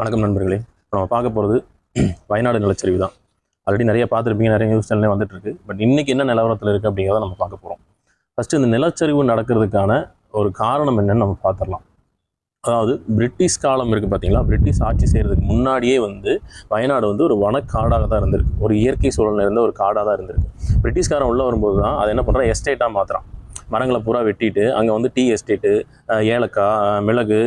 வணக்கம் நண்பர்களே. இப்போ நம்ம பார்க்க போகிறது வயநாடு நிலச்சரிவு தான். ஆல்ரெடி நிறைய பார்த்துருப்பீங்க நிறைய நியூஸ் சேனலே வந்துட்டுருக்கு. பட் இன்றைக்கி என்ன நிலவரத்தில் இருக்குது அப்படிங்கிறத நம்ம பார்க்க போகிறோம் ஃபஸ்ட்டு இந்த நிலச்சரிவு நடக்கிறதுக்கான ஒரு காரணம் என்னன்னு நம்ம பார்த்துடலாம். அதாவது பிரிட்டிஷ் காலம் இருக்குது பார்த்தீங்களா பிரிட்டிஷ் ஆட்சி செய்கிறதுக்கு முன்னாடியே வந்து வயநாடு வந்து ஒரு வனக்காடாக தான் இருந்திருக்கு. ஒரு இயற்கை சூழலில் இருந்த ஒரு காடாக தான் இருந்திருக்கு. பிரிட்டிஷ்காரன் உள்ளே வரும்போது தான் அதை என்ன பண்ணுறான் எஸ்டேட்டாக மாற்றுறான் மரங்களை பூரா வெட்டிட்டு அங்கே வந்து டீ எஸ்டேட்டு ஏலக்காய் மிளகு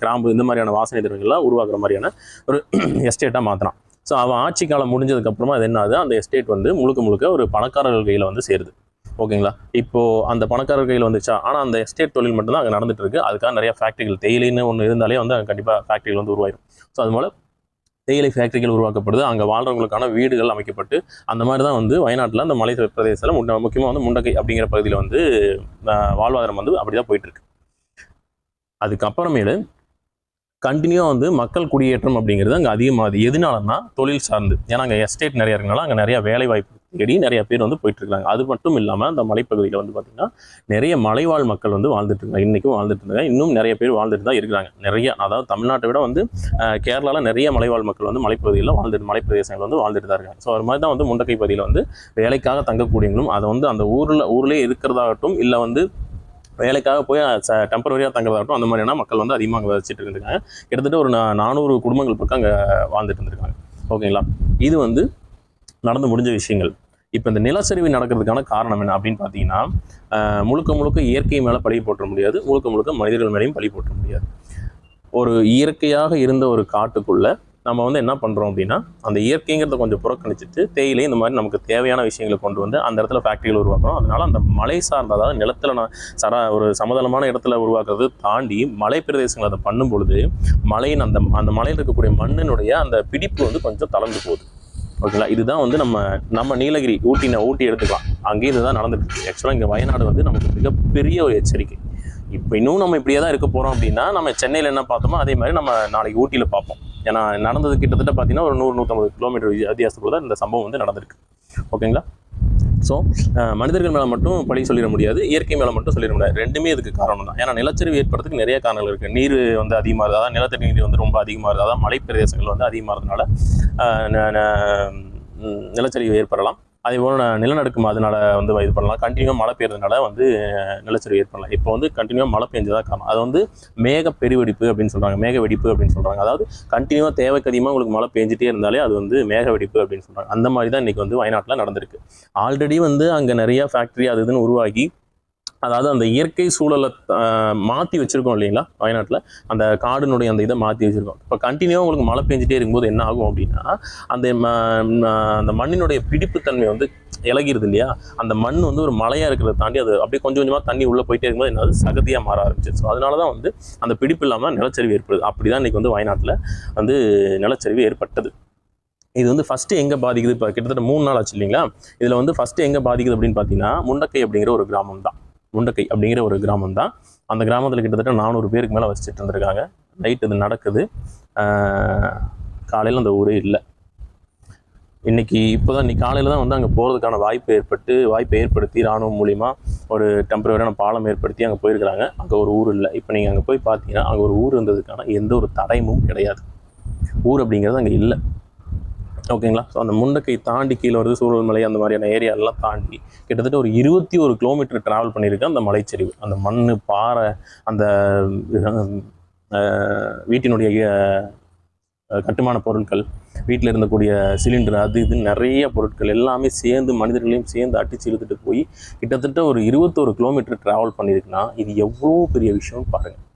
கிராம்பு இந்த மாதிரியான வாசனை திறன்கள்லாம் உருவாக்குற மாதிரியான ஒரு எஸ்டேட்டாக மாற்றினான் ஸோ அவன் ஆட்சி காலம் முடிஞ்சதுக்கப்புறமா அது என்ன ஆகுது அந்த எஸ்டேட் வந்து முழுக்க முழுக்க ஒரு பணக்காரர்கள் கையில் வந்து சேருது. ஓகேங்களா? இப்போது அந்த பணக்காரர் கையில் வந்துச்சா? ஆனால் அந்த எஸ்டேட் தொழில் மட்டும்தான் அங்கே நடந்துட்டு இருக்கு. அதுக்காக நிறைய ஃபேக்ட்ரிகள் தேயிலைன்னு ஒன்று இருந்தாலே வந்து அங்கே கண்டிப்பாக ஃபேக்ட்ரிகள் வந்து உருவாயிடும் ஸோ அது போல் தேயிலை ஃபேக்டரிகள் உருவாக்கப்படுது. அங்கே வாழ்கிறவங்களுக்கான வீடுகள் அமைக்கப்பட்டு அந்த மாதிரி தான் வந்து வயநாட்டில் அந்த மலை பிரதேசத்தில் முன்ன முக்கியமாக வந்து முண்டக்கை அப்படிங்கிற பகுதியில் வந்து வாழ்வாதாரம் வந்து அப்படி தான் போயிட்டுருக்கு அதுக்கப்புறமேலு கண்டினியூவாக வந்து மக்கள் குடியேற்றம் அப்படிங்கிறது அங்கே அதிகமாகுது. எதனாலன்னா தொழில் சார்ந்து. ஏன்னா அங்கே எஸ்டேட் நிறைய இருக்கனால அங்கே நிறையா வேலை வாய்ப்பு தேடி நிறையா பேர் வந்து போயிட்டுருக்காங்க அது மட்டும் இல்லாமல் அந்த மலைப்பகுதியில் வந்து பார்த்திங்கன்னா நிறைய மலைவாழ் மக்கள் வந்து வாழ்ந்துட்டு இருக்காங்க. இன்றைக்கும் வாழ்ந்துட்டு இருக்காங்க. இன்னும் நிறைய பேர் வாழ்ந்துட்டு தான் இருக்கிறாங்க. நிறைய அதாவது தமிழ்நாட்டை விட வந்து கேரளாவில் நிறைய மலைவாழ் மக்கள் வந்து மலைப்பகுதியில் வாழ்ந்துட்டு மலைப்பிரதேசங்கள் வந்து வாழ்ந்துட்டு தான் இருக்காங்க. ஸோ அது மாதிரி தான் வந்து முண்டக்கை பகுதியில் வந்து வேலைக்காக தங்கக்கூடியவங்களும் அதை வந்து அந்த ஊரில் ஊர்லேயே இருக்கிறதாகட்டும் இல்லை வந்து வேலைக்காக போய் டெம்பரரியாக தங்குறதாகட்டும் அந்த மாதிரியான மக்கள் வந்து அதிகமாக அங்கே வச்சுட்டு இருந்திருக்காங்க. கிட்டத்தட்ட ஒரு நானூறு குடும்பங்கள் பக்கம் அங்கே வாழ்ந்துட்டு இருந்திருக்காங்க. ஓகேங்களா? இது வந்து நடந்து முடிஞ்ச விஷயங்கள். இப்போ இந்த நிலச்சரிவு நடக்கிறதுக்கான காரணம் என்ன அப்படின்னு பார்த்தீங்கன்னா முழுக்க முழுக்க இயற்கை மேலே பழி போட்ட முடியாது முழுக்க முழுக்க மனிதர்கள் மேலேயும் பழி போட்ட முடியாது. ஒரு இயற்கையாக இருந்த ஒரு காட்டுக்குள்ளே நம்ம வந்து என்ன பண்ணுறோம் அப்படின்னா அந்த இயற்கைங்கிறத கொஞ்சம் புறக்கணிச்சிட்டு தேயிலை இந்த மாதிரி நமக்கு தேவையான விஷயங்களை கொண்டு வந்து அந்த இடத்துல ஃபேக்ட்ரிகள் உருவாக்குறோம். அதனால அந்த மலை சார்ந்த அதாவது நிலத்தில் நான் சரா ஒரு சமதளமான இடத்துல உருவாக்குறது தாண்டி மலை பிரதேசங்கள் அதை பண்ணும் பொழுது மலையின் அந்த அந்த மலையில் இருக்கக்கூடிய மண்ணினுடைய அந்த பிடிப்பு வந்து கொஞ்சம் தளர்ந்து போகுது. ஓகேங்களா இதுதான் வந்து நம்ம நம்ம நீலகிரி ஊட்டின ஊட்டி எடுத்துக்கலாம். அங்கேயும் இதுதான் நடந்துருக்கு ஆக்சுவலாக இங்கே வயநாடு வந்து நமக்கு மிகப்பெரிய ஒரு எச்சரிக்கை. இப்போ இன்னும் நம்ம இப்படியே தான் இருக்க போகிறோம் அப்படின்னா நம்ம சென்னையில் என்ன பார்த்தோமோ அதே மாதிரி நம்ம நாளைக்கு ஊட்டியில் பார்ப்போம். ஏன்னா நடந்தது கிட்டத்தட்ட பார்த்தீங்கன்னா ஒரு நூறு நூற்றம்பது கிலோமீட்டர் வித்தியாசத்துக்குள்ள தான் இந்த சம்பவம் வந்து நடந்திருக்கு. ஓகேங்களா? ஸோ மனிதர்கள் மேலே மட்டும் பழி சொல்லிட முடியாது இயற்கை மேலே மட்டும் சொல்லிட முடியாது. ரெண்டுமே இதுக்கு காரணம் தான். ஏன்னா நிலச்சரிவு ஏற்படுறதுக்கு நிறைய காரணங்கள் இருக்குது நீர் வந்து அதிகமாக இருந்தால் தான் நிலத்தடி நீர் வந்து ரொம்ப அதிகமாக இருந்தால் தான் மலைப்பிரதேசங்கள் வந்து அதிகமாக இருந்தனால நிலச்சரிவு ஏற்படலாம். அதே போல் நிலநடுக்கம் அதனால் வந்து இது பண்ணலாம். கண்டினியூவாக மழை பெய்யறதுனால வந்து நிலச்சரிவு ஏற்படலாம். இப்போ வந்து கண்டினியூவாக மழை பெஞ்சதா காரணம். அது வந்து மேக பெருவெடிப்பு அப்படின்னு சொல்கிறாங்க மேக வெடிப்பு அப்படின்னு சொல்கிறாங்க அதாவது கண்டினியூவாக தேவைக்கு அதிகமாக உங்களுக்கு மழை பெஞ்சிட்டே இருந்தாலே அது வந்து மேக வெடிப்பு அப்படின்னு சொல்கிறாங்க அந்த மாதிரி தான் இன்றைக்கி வந்து வயநாட்டில் நடந்திருக்கு. ஆல்ரெடி வந்து அங்கே நிறையா ஃபேக்ட்ரி அது இதுன்னு உருவாகி அதாவது அந்த இயற்கை சூழலை மாற்றி வச்சுருக்கோம் இல்லைங்களா வயநாட்டில்? அந்த காடினுடைய அந்த இதை மாற்றி வச்சுருக்கோம். இப்போ கண்டினியூவாக உங்களுக்கு மழை பெஞ்சிட்டே இருக்கும்போது என்ன ஆகும் அப்படின்னா அந்த ம- அந்த மண்ணினுடைய பிடிப்புத்தன்மை வந்து இலகிருது இல்லையா? அந்த மண் வந்து ஒரு மலையாக இருக்கிறத தாண்டி அது அப்படியே கொஞ்சம் கொஞ்சமாக தண்ணி உள்ளே போயிட்டே இருக்கும்போது என்னது சகதியாக மாற ஆரம்பிச்சிது ஸோ அதனால தான் வந்து அந்த பிடிப்பு இல்லாமல் நிலச்சரிவு ஏற்படுது. அப்படி தான் இன்றைக்கி வந்து வயநாட்டில் வந்து நிலச்சரிவு ஏற்பட்டது. இது வந்து ஃபஸ்ட்டு எங்கே பாதிக்குது? இப்போ கிட்டத்தட்ட மூணு நாள் ஆச்சு இல்லைங்களா? இதில் வந்து ஃபஸ்ட்டு எங்கே பாதிக்குது அப்படின்னு பார்த்தீங்கன்னா முண்டக்கை அப்படிங்கிற ஒரு கிராமம் தான் முண்டக்கை அப்படிங்கிற ஒரு கிராமம் தான் அந்த கிராமத்தில் கிட்டத்தட்ட நானூறு பேருக்கு மேலே வசிச்சுட்டு இருந்திருக்காங்க. நைட் இது நடக்குது. காலையில் அந்த ஊரே இல்லை. இன்னைக்கு இப்போ தான் இன்னைக்கு காலையில் தான் வந்து அங்கே போகிறதுக்கான வாய்ப்பு ஏற்பட்டு வாய்ப்பை ஏற்படுத்தி ராணுவம் மூலிமா ஒரு டெம்பரரியான பாலம் ஏற்படுத்தி அங்கே போயிருக்கிறாங்க. அங்கே ஒரு ஊர் இல்லை. இப்போ நீங்கள் அங்கே போய் பார்த்தீங்கன்னா அங்கே ஒரு ஊர் இருந்ததுக்கான எந்த ஒரு தடயமும் கிடையாது. ஊர் அப்படிங்கிறது அங்கே இல்லை. ஓகேங்களா? ஸோ அந்த முண்டக்கை தாண்டி கீழே வருது சூழல்மலை அந்த மாதிரியான ஏரியாலாம் தாண்டி கிட்டத்தட்ட ஒரு இருபத்தி ஒரு கிலோமீட்டர் ட்ராவல் பண்ணியிருக்கு அந்த மலைச்சரிவு. அந்த மண் பாறை அந்த வீட்டினுடைய கட்டுமான பொருட்கள் வீட்டில் இருந்தக்கூடிய சிலிண்டர் அது இது நிறைய பொருட்கள் எல்லாமே சேர்ந்து மனிதர்களையும் சேர்ந்து அடிச்சு இழுத்துட்டு போய் கிட்டத்தட்ட ஒரு இருபத்தோரு கிலோமீட்டர் ட்ராவல் பண்ணியிருக்குன்னா இது எவ்வளோ பெரிய விஷயம்னு பாருங்கள்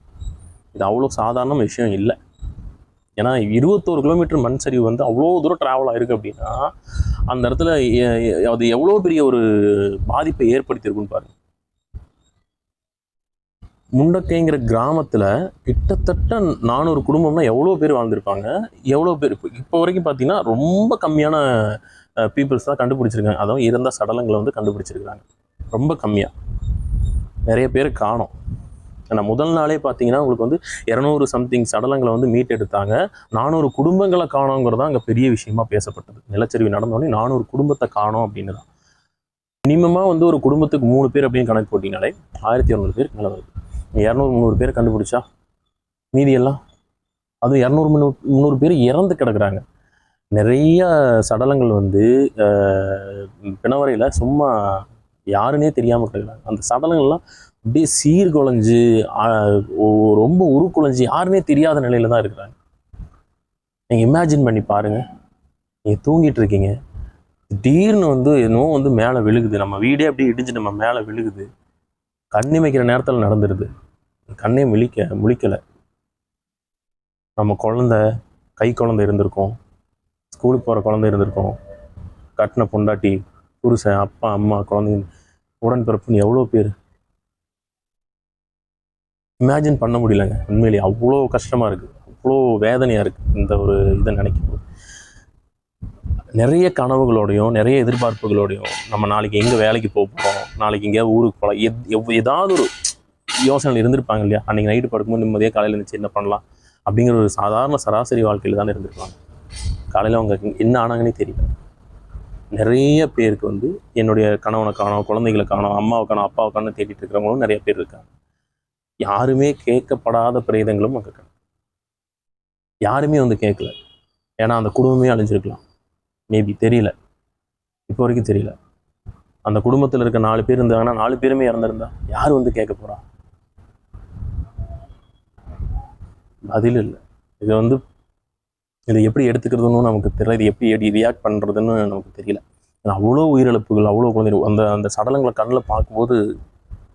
இது அவ்வளோ சாதாரண விஷயம் இல்லை. ஏன்னா இருபத்தோரு கிலோமீட்டர் மண் சரிவு வந்து அவ்வளோ தூரம் ட்ராவல் ஆயிருக்கு அப்படின்னா அந்த இடத்துல எ- அது எவ்வளோ பெரிய ஒரு பாதிப்பை ஏற்படுத்தியிருக்குன்னு பாருங்க. முண்டக்கைங்கிற கிராமத்தில் கிட்டத்தட்ட நானூறு குடும்பம்னா எவ்வளோ பேர் வாழ்ந்திருப்பாங்க? எவ்வளோ பேர் இப்போ இப்போ வரைக்கும் பார்த்தீங்கன்னா ரொம்ப கம்மியான பீப்புள்ஸ் தான் கண்டுபிடிச்சிருக்காங்க. அதுவும் இறந்த சடலங்களை வந்து கண்டுபிடிச்சிருக்காங்க ரொம்ப கம்மியாக நிறைய பேர் காணும். ஏன்னா முதல் நாளே பார்த்தீங்கன்னா உங்களுக்கு வந்து இரநூறு சம்திங் சடலங்களை வந்து மீட்டெடுத்தாங்க. நானூறு குடும்பங்களை காணோங்கிறது தான் அங்கே பெரிய விஷயமா பேசப்பட்டது. நிலச்சரிவு நடந்தோடனே நானூறு குடும்பத்தை காணோம் அப்படின்னு தான் மினிமமாக வந்து ஒரு குடும்பத்துக்கு மூணு பேர் அப்படின்னு கணக்கு போட்டிங்கனாலே ஆயிரத்தி இரநூறு பேர் மேலே வருது. இரநூறு முந்நூறு பேர் கண்டுபிடிச்சா? மீதி எல்லாம்? அது இரநூறு முந்நூறு முந்நூறு பேர் இறந்து கிடக்குறாங்க. நிறைய சடலங்கள் வந்து பிணவரையில் சும்மா யாருன்னே தெரியாமல் கிடக்குறாங்க. அந்த சடலங்கள்லாம் அப்படியே சீர்குலைஞ்சு ரொம்ப உருக்குலைஞ்சு யாருமே தெரியாத நிலையில தான் இருக்கிறாங்க. நீங்கள் இமேஜின் பண்ணி பாருங்கள் நீங்கள் தூங்கிட்டு இருக்கீங்க. திடீர்னு வந்து என்னவோ வந்து மேலே விழுகுது. நம்ம வீடே அப்படியே இடிஞ்சு நம்ம மேலே விழுகுது. கண்ணிமைக்கிற நேரத்தில் நடந்துடுது கண்ணே முழிக்க முழிக்கலை. நம்ம குழந்த கை குழந்தை இருந்திருக்கோம். ஸ்கூலுக்கு போகிற குழந்தை இருந்திருக்கும். கட்டின பொண்டாட்டி புருஷன் அப்பா அம்மா குழந்தைங்க உடன்பிறப்புன்னு எவ்வளோ பேர் இமேஜின் பண்ண முடியலங்க. உண்மையிலேயே அவ்வளோ கஷ்டமாக இருக்குது அவ்வளோ வேதனையாக இருக்குது இந்த ஒரு இதை நினைக்கும் போது நிறைய கனவுகளோடையும் நிறைய எதிர்பார்ப்புகளோடையும் நம்ம நாளைக்கு எங்கே வேலைக்கு போக போகிறோம் நாளைக்கு எங்கேயாவது ஊருக்கு போகலாம் எத் எவ் ஏதாவது ஒரு யோசனை இருந்திருப்பாங்க இல்லையா? அன்றைக்கி நைட்டு படுக்கும்போது நிம்மதியாக காலையில் இருந்துச்சு என்ன பண்ணலாம்? அப்படிங்கிற ஒரு சாதாரண சராசரி வாழ்க்கையில் தான் இருந்திருப்பாங்க. காலையில் அவங்க என்ன ஆனாங்கன்னே தெரியல. நிறைய பேருக்கு வந்து என்னுடைய கணவனை காணோம் குழந்தைகளை காணோம் அம்மாவை காணோம் அப்பாவை காணோம் தேடிட்டு இருக்கிறவங்களும் நிறைய பேர் இருக்காங்க. யாருமே கேட்கப்படாத பிரேதங்களும் அங்கே இருக்கு. யாருமே வந்து கேட்கல. ஏன்னா அந்த குடும்பமே அழிஞ்சிருக்கலாம். மேபி தெரியல. இப்போ வரைக்கும் தெரியல. அந்த குடும்பத்தில் இருக்க நாலு பேர் இருந்தாங்கன்னா நாலு பேருமே இறந்துருந்தா யார் வந்து கேட்க போறா? பதில் இல்லை. இது வந்து இதை எப்படி எடுத்துக்கிறதுன்னு நமக்கு தெரியல. இது எப்படி ரியாக்ட் பண்ணுறதுன்னு நமக்கு தெரியல. அவ்வளோ உயிரிழப்புகள் அவ்வளோ குழந்தைகள். அந்த அந்த சடலங்களை கண்ணில் பார்க்கும்போது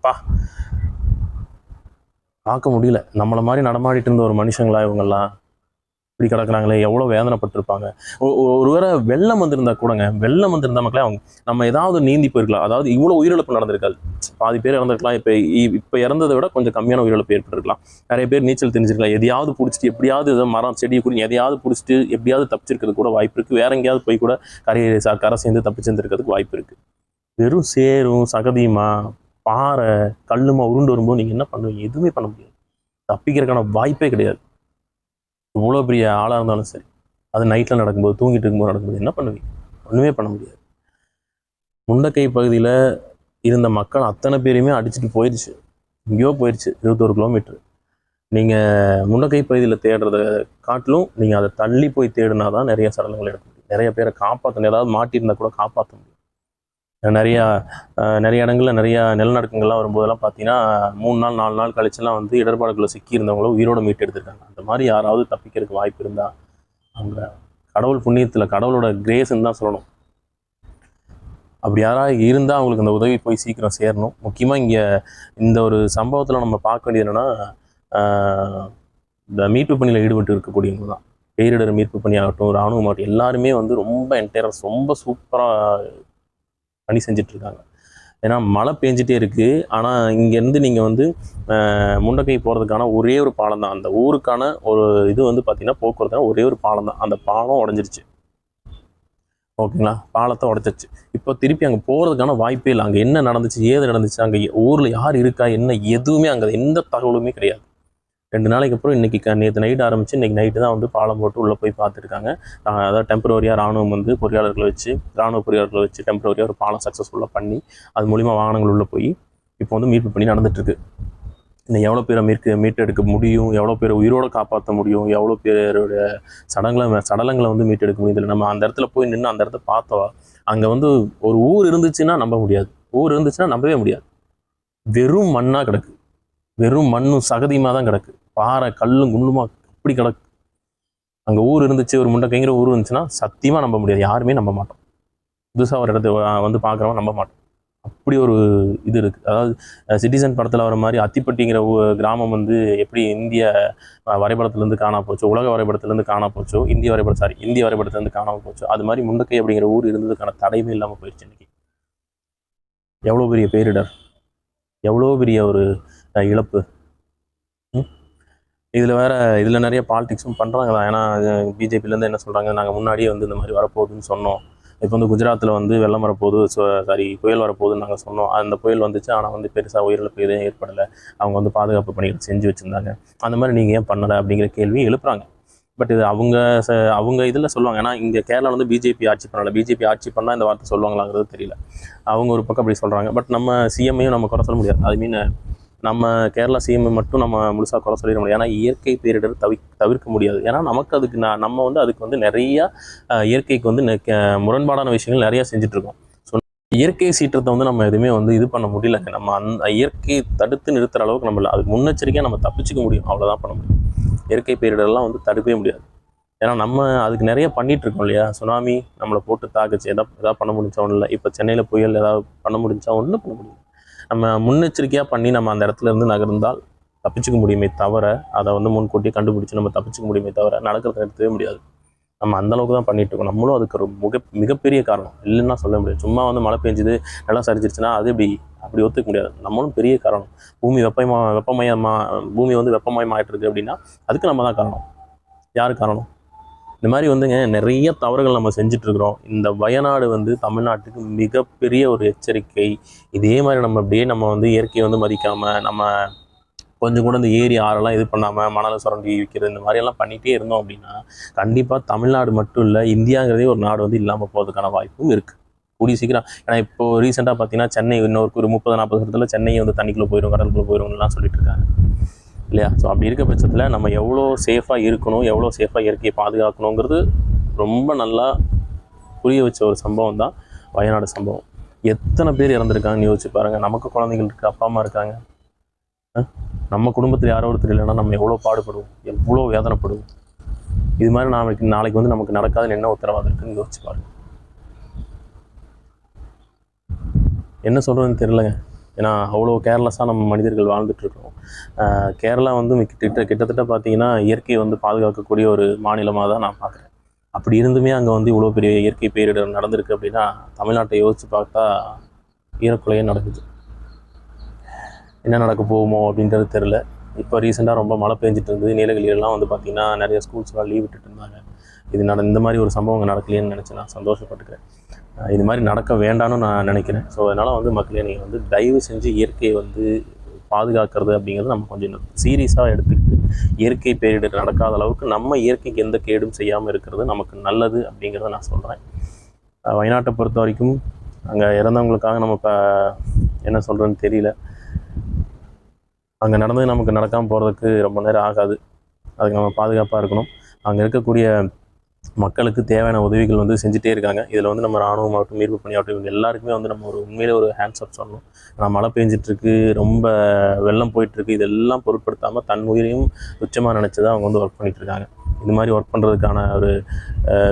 பா பார்க்க முடியல. நம்மளை மாதிரி நடமாடிட்டு இருந்த ஒரு மனுஷங்களா இவங்கெல்லாம் இப்படி கிடக்குறாங்களே எவ்வளோ வேதனைப்பட்டிருப்பாங்க. ஒ- ஒருவேளை வெள்ளம் வந்திருந்தா கூடங்க வெள்ளம் வந்திருந்தா மக்களே அவங்க நம்ம ஏதாவது நீந்தி போயிருக்கலாம். அதாவது இவ்வளோ உயிரிழப்பு நடந்திருக்காது. பாதி பேர் இறந்துருக்கலாம் இப்போ இப்போ இறந்ததை விட கொஞ்சம் கம்மியான உயிரிழப்பு ஏற்பட்டிருக்கலாம். நிறைய பேர் நீச்சல் தெரிஞ்சிருக்கலாம். எதையாவது பிடிச்சிட்டு எப்படியாவது ஏதோ மரம் செடி குடி எதையாவது பிடிச்சிட்டு எப்படியாவது தப்பிச்சிருக்கிறது கூட வாய்ப்பு இருக்குது வேற எங்கேயாவது போய் கூட கரையை ச- கரை சேர்ந்து தப்பிச்சிருந்துருக்கிறதுக்கு வாய்ப்பு இருக்குது வெறும் சேரும் சகதியுமா? பாறை கல்லுமா உருண்டு வரும்போது நீங்கள் என்ன பண்ணுவீங்க? எதுவுமே பண்ண முடியாது. தப்பிக்கிறதுக்கான வாய்ப்பே கிடையாது. இவ்வளோ பெரிய ஆளாக இருந்தாலும் சரி. அது நைட்டில் நடக்கும்போது தூங்கிட்டு இருக்கும்போது நடக்கும்போது என்ன பண்ணுவீங்க? ஒன்றுமே பண்ண முடியாது. முண்டக்கை பகுதியில் இருந்த மக்கள் அத்தனை பேரையுமே அடிச்சுட்டு போயிடுச்சு. எங்கேயோ போயிடுச்சு. இருபத்தோரு கிலோமீட்டர் நீங்கள் முண்டக்கை பகுதியில் தேடுறத காட்டிலும் நீங்கள் அதை தள்ளி போய் தேடினா தான் நிறைய சடலங்கள் எடுக்க முடியும். நிறைய பேரை காப்பாற்றணும் ஏதாவது மாட்டியிருந்தால் கூட காப்பாற்ற முடியும். நிறையா நிறைய இடங்களில் நிறையா நிலநடுக்கங்கள்லாம் வரும்போதெல்லாம் பார்த்தீங்கன்னா மூணு நாள் நாலு நாள் கழிச்செல்லாம் வந்து இடர்பாடுகளை சிக்கி இருந்தவங்களும் உயிரோட மீட்டு எடுத்திருக்காங்க. அந்த மாதிரி யாராவது தப்பிக்கிறதுக்கு வாய்ப்பு இருந்தால் அவங்க கடவுள் புண்ணியத்தில் கடவுளோட கிரேஸ்ன்னு தான் சொல்லணும். அப்படி யாராவது இருந்தால் அவங்களுக்கு அந்த உதவி போய் சீக்கிரம் சேரணும். முக்கியமாக இங்கே இந்த ஒரு சம்பவத்தில் நம்ம பார்க்க வேண்டியது என்னென்னா இந்த மீட்பு பணியில் ஈடுபட்டு இருக்கக்கூடியவங்க தான். பேரிடர் மீட்பு பணி ஆகட்டும் ராணுவம் ஆகட்டும் எல்லாருமே வந்து ரொம்ப என்டையராக ரொம்ப சூப்பராக பணி செஞ்சிட்ருக்காங்க. ஏன்னா மழை பெஞ்சிட்டே இருக்குது ஆனால் இங்கேருந்து நீங்கள் வந்து முண்டக்கை போகிறதுக்கான ஒரே ஒரு பாலம் தான். அந்த ஊருக்கான ஒரு இது வந்து பார்த்திங்கன்னா போக்குவரத்துனா ஒரே ஒரு பாலம் தான். அந்த பாலம் உடஞ்சிருச்சு. ஓகேங்களா? பாலத்தை உடச்சிருச்சு. இப்போ திருப்பி அங்கே போகிறதுக்கான வாய்ப்பே இல்லை. அங்கே என்ன நடந்துச்சு ஏது நடந்துச்சு அங்கே ஊரில் யார் இருக்கா என்ன எதுவுமே அங்கே எந்த தகவலுமே கிடையாது. ரெண்டு நாளைக்கு அப்புறம் இன்னைக்கு நேற்று நைட் ஆரம்பிச்சு இன்னைக்கு நைட்டு தான் வந்து பாலம் போட்டு உள்ளே போய் பார்த்துருக்காங்க. அதாவது டெம்பரவரியாக ராணுவம் வந்து பொறியாளர்களை வச்சு ராணுவ பொறியாளர்களை வச்சு டெம்பரவரியாக ஒரு பாலம் சக்ஸஸ்ஃபுல்லாக பண்ணி அது மூலிமா வாகனங்கள் உள்ளே போய் இப்போ வந்து மீட்பு பண்ணி நடந்துட்டுருக்கு. இன்னும் எவ்வளோ பேரை மீட்க மீட்டெடுக்க முடியும்? எவ்வளோ பேரை உயிரோட காப்பாற்ற முடியும்? எவ்வளோ பேரோட சடங்களை சடலங்களை வந்து மீட்டெடுக்க முடியுது நம்ம அந்த இடத்துல போய் நின்று அந்த இடத்த பார்த்தோம் அங்கே வந்து ஒரு ஊர் இருந்துச்சுன்னா நம்ப முடியாது. ஊர் இருந்துச்சுன்னா நம்பவே முடியாது. வெறும் மண்ணாக கிடக்கு. வெறும் மண்ணும் சகதியுமாக தான் கிடக்கு. பாறை கல்லும் குண்டுமா அப்படி கிடக்கு. அங்கே ஊர் இருந்துச்சு ஒரு முண்டக்கைங்கிற ஊர் இருந்துச்சுன்னா சத்தியமாக நம்ப முடியாது. யாருமே நம்ப மாட்டோம். புதுசாக ஒரு இடத்த வந்து பார்க்குறவங்க நம்ப மாட்டோம். அப்படி ஒரு இது இருக்குது அதாவது சிட்டிசன் படத்தில் வர மாதிரி அத்திப்பட்டிங்கிற ஊ- கிராமம் வந்து எப்படி இந்திய வரைபடத்துலேருந்து காணா போச்சோ உலக வரைபடத்துலேருந்து காணா போச்சோ இந்திய வரைபடம் சாரி இந்திய வரைபடத்துலேருந்து காணாமல் போச்சோ அது மாதிரி முண்டக்கை அப்படிங்கிற ஊர் இருந்ததுக்கான தடையுமே இல்லாமல் போயிடுச்சு இன்றைக்கி எவ்வளோ பெரிய பேரிடர். எவ்வளோ பெரிய ஒரு இழப்பு. இதில் வேறு இதில் நிறைய பாலிடிக்ஸும் பண்ணுறாங்க தான் ஏன்னா பிஜேபிலேருந்து என்ன சொல்கிறாங்க நாங்கள் முன்னாடியே வந்து இந்த மாதிரி வரப்போகுதுன்னு சொன்னோம். இப்போ வந்து குஜராத்தில் வந்து வெள்ளம் வரப்போகுது ஸோ சாரி புயல் வரப்போகுதுன்னு நாங்கள் சொன்னோம். அந்த புயல் வந்துச்சு ஆனால் வந்து பெருசாக உயிரிழப்பு எதுவும் ஏற்படலை. அவங்க வந்து பாதுகாப்பு பணிகள் செஞ்சு வச்சுருந்தாங்க. அந்த மாதிரி நீங்கள் ஏன் பண்ணலை? அப்படிங்கிற கேள்வி எழுப்புறாங்க. பட் இது அவங்க ச அவங்க இதில் சொல்லுவாங்க. ஏன்னா இங்கே கேரளாவில் வந்து பிஜேபி ஆட்சி பண்ணலை. பிஜேபி ஆட்சி பண்ணால் இந்த வார்த்தை சொல்லுவாங்களாங்கிறது தெரியல. அவங்க ஒரு பக்கம் அப்படி சொல்கிறாங்க பட் நம்ம சிஎம்மையும் நம்ம குறை சொல்ல முடியாது. ஐ மீன் நம்ம கேரளா சிஎம் மட்டும் நம்ம முழுசாக குறை சொல்லிட முடியாது. ஏன்னா இயற்கை பேரிடர் தவி தவிர்க்க முடியாது. ஏன்னா நமக்கு அதுக்கு நான் நம்ம வந்து அதுக்கு வந்து நிறையா இயற்கைக்கு வந்து நெ- க- முரண்பாடான விஷயங்கள் நிறையா செஞ்சுட்டு ஸோ இயற்கை சீற்றத்தை வந்து நம்ம எதுவுமே வந்து இது பண்ண முடியல. நம்ம அந்த இயற்கையை தடுத்து நிறுத்துகிற அளவுக்கு நம்ம இல்லை. அதுக்கு முன்னெச்சரிக்கையாக நம்ம தப்பிச்சுக்க முடியும். அவ்வளோதான் பண்ண முடியும். இயற்கை பேரிடர்லாம் வந்து தடுக்கவே முடியாது. ஏன்னா நம்ம அதுக்கு நிறைய பண்ணிகிட்டு இருக்கோம் இல்லையா? சுனாமி நம்மளை போட்டு தாக்குச்சு. எதாவது எதாவது பண்ண முடிஞ்சா ஒன்றும் இல்லை. இப்போ சென்னையில் புயல் ஏதாவது பண்ண முடிஞ்சா ஒன்றும் பண்ண முடியும் நம்ம முன்னெச்சரிக்கையாக பண்ணி நம்ம அந்த இடத்துல இருந்து நகர்ந்தால் தப்பிச்சுக்க முடியுமே தவிர அதை வந்து முன்கூட்டியே கண்டுபிடிச்சு நம்ம தப்பிச்சுக்க முடியுமே தவிர நடக்கிறத நிறுத்தவே முடியாது. நம்ம அந்த அளவுக்கு தான் பண்ணிட்டு இருக்கோம். நம்மளும் அதுக்கு ஒரு மிக மிகப்பெரிய காரணம். இல்லைன்னா சொல்ல முடியாது. சும்மா வந்து மழை பெஞ்சுது நிலம் சரிச்சிருச்சுன்னா அது இப்படி அப்படி ஒத்துக்க முடியாது. நம்மளும் பெரிய காரணம். பூமி வெப்பமா வெப்பமயமா பூமி வந்து வெப்பமயமாயிட்டு இருக்கு அப்படின்னா அதுக்கு நம்ம தான் காரணம். யார் காரணம்? இந்த மாதிரி வந்துங்க நிறைய தவறுகள் நம்ம செஞ்சிட்ருக்குறோம். இந்த வயநாடு வந்து தமிழ்நாட்டுக்கு மிகப்பெரிய ஒரு எச்சரிக்கை. இதே மாதிரி நம்ம அப்படியே நம்ம வந்து இயற்கையை வந்து மதிக்காமல் நம்ம கொஞ்சம் கூட இந்த ஏரி ஆறெல்லாம் இது பண்ணாமல் மணலை சுரண்டி விற்கிறது இந்த மாதிரியெல்லாம் பண்ணிகிட்டே இருந்தோம் அப்படின்னா கண்டிப்பாக தமிழ்நாடு மட்டும் இல்லை இந்தியாங்கிறதே ஒரு நாடு வந்து இல்லாமல் போகிறதுக்கான வாய்ப்பும் இருக்குது கூடிய சீக்கிரம். ஏன்னா இப்போ ரீசெண்டாக பார்த்தீங்கன்னா சென்னை இன்னொரு ஒரு முப்பது நாற்பது வருஷத்தில் சென்னை வந்து தண்ணிக்குள்ளே போயிடும் கடலுக்குள்ளே போயிடும்லாம் சொல்லிட்டு இருக்காங்க. இல்லையா? ஸோ அப்படி இருக்க பட்சத்தில் நம்ம எவ்வளோ சேஃபாக இருக்கணும் எவ்வளோ சேஃபாக இயற்கையை பாதுகாக்கணுங்கிறது ரொம்ப நல்லா புரிய வச்ச ஒரு சம்பவம் தான் வயநாடு சம்பவம். எத்தனை பேர் இறந்துருக்காங்கன்னு யோசிச்சு பாருங்கள் நமக்கு குழந்தைகள் இருக்குது அப்பா அம்மா இருக்காங்க. நம்ம குடும்பத்தில் யாரோ ஒருத்தர் இல்லைன்னா நம்ம எவ்வளோ பாடுபடுவோம் எவ்வளோ வேதனைப்படுவோம். இது மாதிரி நாளைக்கு நாளைக்கு வந்து நமக்கு நடக்காதுன்னு என்ன உத்தரவாதம் இருக்குன்னு யோசிச்சு பாருங்க. என்ன சொல்கிறதுன்னு தெரிலங்க ஏன்னா அவ்வளோ கேர்லெஸ்ஸாக நம்ம மனிதர்கள் வாழ்ந்துட்டுருக்கோம். கேரளா வந்து கிட்ட கிட்டத்தட்ட பார்த்தீங்கன்னா இயற்கையை வந்து பாதுகாக்கக்கூடிய ஒரு மாநிலமாக தான் நான் பார்க்குறேன் அப்படி இருந்துமே அங்கே வந்து இவ்வளோ பெரிய இயற்கை பேரிடர் நடந்திருக்கு அப்படின்னா தமிழ்நாட்டை யோசித்து பார்த்தா ஈரக்குலையே நடக்குது. என்ன நடக்க போகுமோ அப்படின்றது தெரில இப்போ ரீசெண்டாக ரொம்ப மழை பெஞ்சிட்டு இருந்தது. நீலகிரியெல்லாம் வந்து பார்த்திங்கன்னா நிறைய ஸ்கூல்ஸ்லாம் லீவ் விட்டுட்டு இருந்தாங்க. இது நட இந்த மாதிரி ஒரு சம்பவம் நடக்கலையேன்னு நினச்சி நான் சந்தோஷப்பட்டுக்கிறேன். இது மாதிரி நடக்க வேண்டாம்னு நான் நினைக்கிறேன். ஸோ அதனால் வந்து மக்களே நீங்கள் வந்து தயவு செஞ்சு இயற்கையை வந்து பாதுகாக்கிறது அப்படிங்கிறது நம்ம கொஞ்சம் சீரியஸாக எடுத்துக்கிட்டு இயற்கை பேரிடர் நடக்காத அளவுக்கு நம்ம இயற்கைக்கு எந்த கேடும் செய்யாமல் இருக்கிறது நமக்கு நல்லது அப்படிங்கிறத நான் சொல்கிறேன் வயநாட்டை பொறுத்த வரைக்கும் அங்கே இறந்தவங்களுக்காக நம்ம இப்போ என்ன சொல்கிறோன்னு தெரியல. அங்கே நடந்தது நமக்கு நடக்காமல் போகிறதுக்கு ரொம்ப நேரம் ஆகாது. அதுக்கு நம்ம பாதுகாப்பாக இருக்கணும். அங்கே இருக்கக்கூடிய மக்களுக்கு தேவையான உதவிகள் வந்து செஞ்சுட்டே இருக்காங்க. இதில் வந்து நம்ம ராணுவம் ஆகட்டும் மீட்பு பணியாகட்டும் இவங்க எல்லாருக்குமே வந்து நம்ம ஒரு உண்மையிலே ஒரு ஹேண்ட்ஸ் அப் சொல்லணும். நான் மழை பெஞ்சிட்ருக்கு ரொம்ப வெள்ளம் போயிட்டுருக்கு இதெல்லாம் பொருட்படுத்தாமல் தன் உயிரையும் துச்சமாக நினச்சி தான் அவங்க வந்து ஒர்க் பண்ணிகிட்ருக்காங்க இருக்காங்க மாதிரி ஒர்க் பண்ணுறதுக்கான ஒரு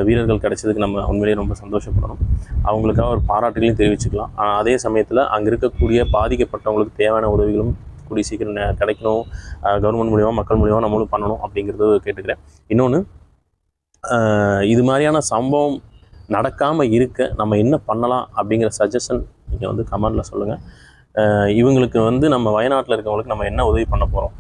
வீரர்கள் கிடைச்சதுக்கு நம்ம உண்மையிலேயே ரொம்ப சந்தோஷப்படணும். அவங்களுக்காக ஒரு பாராட்டுகளையும் தெரிவிச்சுக்கலாம். ஆனால் அதே சமயத்தில் அங்கே இருக்கக்கூடிய பாதிக்கப்பட்டவங்களுக்கு தேவையான உதவிகளும் கூடிய சீக்கிரம் கிடைக்கணும். கவர்மெண்ட் மூலியமாக மக்கள் மூலியமாக நம்மளும் பண்ணணும் அப்படிங்கிறது கேட்டுக்கிறேன். இன்னொன்று இது மாதிரியான சம்பவம் நடக்காமல் இருக்க நம்ம என்ன பண்ணலாம் அப்படிங்கிற சஜஷன் நீங்கள் வந்து கமெண்டில் சொல்லுங்கள் இவங்களுக்கு வந்து நம்ம வயநாட்டில் இருக்கவங்களுக்கு நம்ம என்ன உதவி பண்ண போகிறோம்